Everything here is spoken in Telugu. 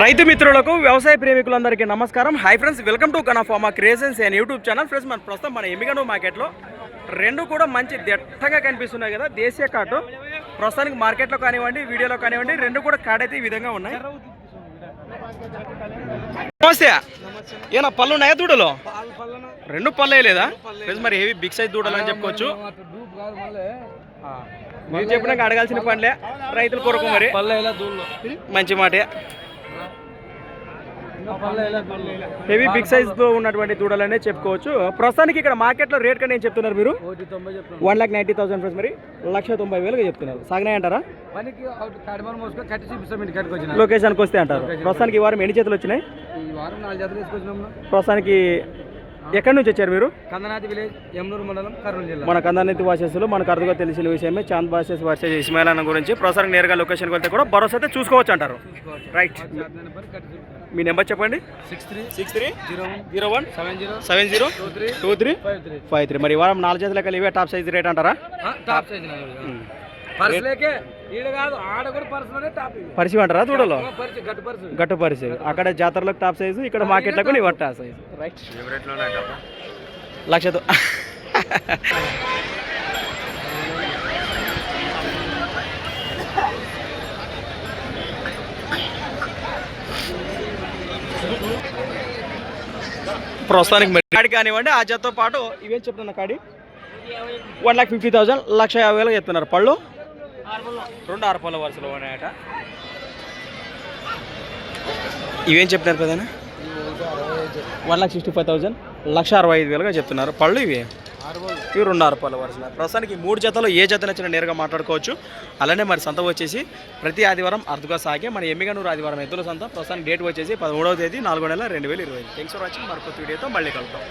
రైతు మిత్రులకు వ్యవసాయ ప్రేమికులందరికీ నమస్కారం. Hi friends welcome to కనఫామా creations and YouTube channel friends మన ప్రస్తుతం మన ఎమ్మిగండు మార్కెట్లో రెండు కూడా మంచి దట్టంగా కనిపిస్తున్నాయి కదా దేశీయ కాటు ప్రస్తుతానికి మార్కెట్లో కానివ్వండి వీడియోలో కానివ్వండి రెండు కూడా కాడైతే ఈ విధంగా ఉన్నాయి. నమస్తే. ఏనా పళ్ళు ఉన్నాయా దూడలో? రెండు పళ్ళే లేదా ఫ్రెండ్స్ మరి హెవీ బిగ్ సైజ్ దూడలు అని చెప్పుకోవచ్చు. మీరు చెప్పినాక అడగాల్సిన పనిలే రైతుల కొరకు మరి. మంచి మాటే. హెవీ బిగ్ సైజ్తో ఉన్నటువంటి దూడలనే చెప్పుకోవచ్చు. ప్రస్తుతానికి ఇక్కడ మార్కెట్లో రేట్ కంటే ఏం చెప్తున్నారు మీరు? One lakh ninety thousand friends మరి. లక్ష తొంభై వేలుగా చెప్తున్నారు. సాగనాయి అంటారా లొకేషన్కి వస్తే అంటారు. ప్రస్తుతానికి ఈ వారం ఎన్ని చేతులు వచ్చినాయి? ఈ వారం నాలుగు జతలు తీసుకొచ్చినాం ప్రస్తుతానికి ఎక్కడి నుంచి వచ్చారు మీరు? కందనాథి విలేజ్ యమునూరు మండలం కర్నూలు జిల్లా. మన కందానెత్తి వాసెస్లో మనకు అరుదుగా తెలిసిన విషయమే చాంద్ బాసెస్ వర్సెస్ ఇస్మాయిల్ అన్న గురించి ప్రస్తుతానికి నేరుగా లొకేషన్కి వెళ్తే కూడా భరోసా అయితే చూసుకోవచ్చు అంటారు. రైట్ మీ నెంబర్ చెప్పండి. Six three six three zero one zero one seven zero seven zero two three two three five three. Five three. మరి వారం నాలుగు చేతుల ఇవే టాప్ సైజ్ రేట్ అంటారా? టాప్ సైజ్ పరిచి అంటారా దూడలో గట్టు పర్స్ గట్టు పరిచి అక్కడ జాతరలకు టాప్ సైజు ఇక్కడ మార్కెట్లకు నీ టాప్ సైజు. రైట్ లక్షతో ప్రస్తుతానికి మరి కాడి కానివ్వండి ఆ జతతో పాటు ఇవేం చెప్తున్నా కాడి. వన్ లాక్ ఫిఫ్టీ థౌసండ్ లక్ష యాభై వేలు చెప్తున్నారు. పళ్ళు? రెండు ఆరు పళ్ళ వరుసలో ఉన్నాయట. ఇవేం చెప్తున్నారు పెదనా one lakh sixty five thousand లక్ష అరవై ఐదు వేలుగా చెప్తున్నారు. పళ్ళు ఇవి? ఇవి రెండు ఆరు పళ్ళ వరుసలు. ప్రస్తుతానికి మూడు జతలు ఏ జత నచ్చిన నేరుగా మాట్లాడుకోవచ్చు. అలానే మరి సంత వచ్చేసి ప్రతి ఆదివారం అరుదుగా సాగే మన ఎమ్మిగనూరు ఆదివారం ఎద్దుల సంత. ప్రస్తుతానికి డేట్ వచ్చేసి పదమూడవ తేదీ నాలుగో నెల రెండు వేల ఇరవై థ్యాంక్స్ ఫర్ వాచింగ్ మరొక వీడియోతో మళ్ళీ కలుద్దాం.